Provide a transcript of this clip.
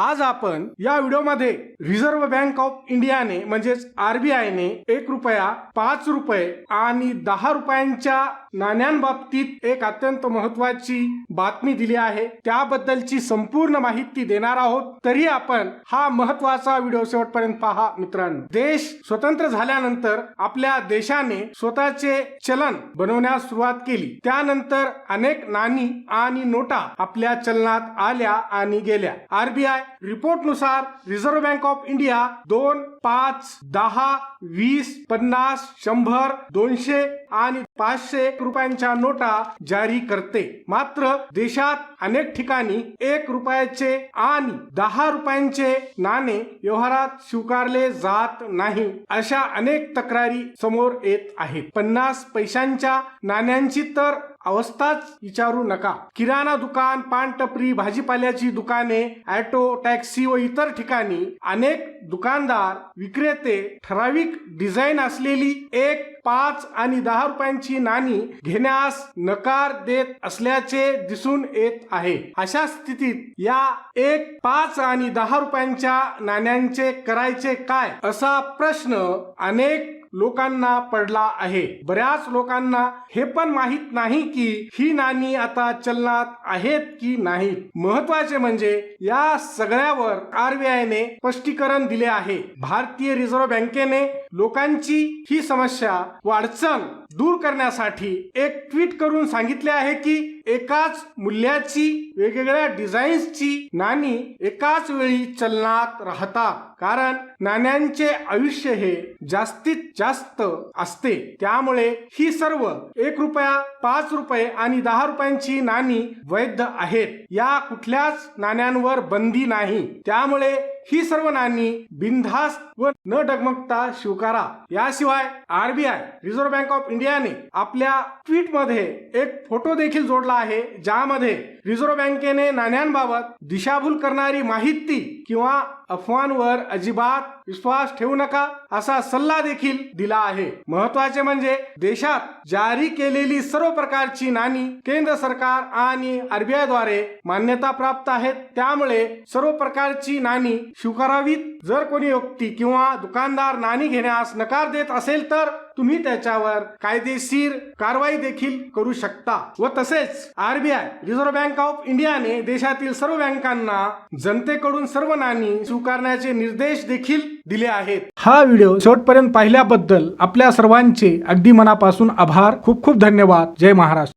आज आपण या व्हिडिओमध्ये रिझर्व्ह बँक ऑफ इंडियाने म्हणजेच आरबीआयने एक रुपया पाच रुपये आणि दहा रुपयांच्या नाण्यांबाबतीत एक अत्यंत महत्वाची बातमी दिली आहे. त्याबद्दलची संपूर्ण माहिती देणार आहोत. तरी आपण हा महत्त्वाचा व्हिडिओ शेवटपर्यंत पहा मित्रांनो. देश स्वतंत्र झाल्यानंतर आपल्या देशाने स्वतःचे चलन बनवण्यास सुरुवात केली. त्यानंतर अनेक नाणी आणि नोटा आपल्या चलनात आल्या आणि गेल्या. आरबीआय रिपोर्टनुसार रिझर्व्ह बँक ऑफ इंडिया दोन पाच दहा वीस पन्नास शंभर दोनशे आणि पाचशे रुपयांच्या नोटा जारी करते. मात्र देशात अनेक ठिकाणी एक रुपयाचे आणि दहा रुपयांचे नाणे व्यवहारात स्वीकारले जात नाही अशा अनेक तक्रारी समोर येत आहेत. पन्नास पैशांच्या नाण्यांची तर अवस्थाच विचारू नका. किराणा दुकान पानटपरी भाजीपाल्याची दुकाने ऑटो टॅक्सी व इतर ठिकाणी अनेक दुकानदार विक्रेते ठराविक डिझाईन असलेली एक पाच आणि दहा रुपयांची नाणी घेण्यास नकार देत असल्याचे दिसून येत आहे. अशा स्थितीत या एक पाच आणि दहा रुपयांच्या नाण्यांचे करायचे काय? असा प्रश्न अनेक लोकांना पडला आहे. बऱ्याच लोकांना हे पण माहीत नाही की ही नाणी आता चलनात आहेत की नाहीत. महत्त्वाचे म्हणजे या सगळ्यावर आरबीआयने स्पष्टीकरण दिले आहे. भारतीय रिझर्व्ह बँकेने लोकांची ही समस्या व अडचण दूर करण्यासाठी एक ट्विट करून सांगितले आहे की एकाच मूल्याची वेगवेगळ्या डिझाईन्सची नाणी एकाच वेळी चलनात राहतात. कारण नाण्यांचे आयुष्य हे जास्तीत जास्त असते. त्यामुळे ही सर्व एक रुपया पाच रुपये आणि दहा रुपयांची नाणी वैध आहेत. या कुठल्याच नाण्यांवर बंदी नाही. त्यामुळे ही सर्व नाणी बिनधास्त व न डगमगता स्वीकारा. याशिवाय आरबीआय रिझर्व्ह बँक ऑफ इंडियाने आपल्या ट्विटमध्ये एक फोटो देखील जोडला आहे ज्यामध्ये रिझर्व्ह बँकेने नाण्यांबाबत दिशाभूल करणारी माहिती किंवा अफवांवर अजिबात विश्वास ठेवू नका असा सल्ला देखील दिला आहे. महत्त्वाचे म्हणजे देशात जारी केलेली सर्व प्रकारची नाणी केंद्र सरकार आणि आरबीआयद्वारे मान्यता प्राप्त आहेत. त्यामुळे सर्व प्रकारची नाणी स्वीकारावीत जर कोणी व्यक्ती किंवा दुकानदार नाणी घेण्यास नकार देत असेल तर तुम्ही त्याच्यावर कायदेशीर कारवाई देखील करू शकता. व तसेच आरबीआय रिझर्व्ह बँक ऑफ इंडियाने देशातील सर्व बँकांना जनतेकडून सर्व नाणी स्वीकारण्याचे निर्देश देखील दिले आहेत. हा व्हिडिओ शेवटपर्यंत पाहिल्याबद्दल आपल्या सर्वांचे अगदी मनापासून आभार. खूप खूप धन्यवाद. जय महाराष्ट्र.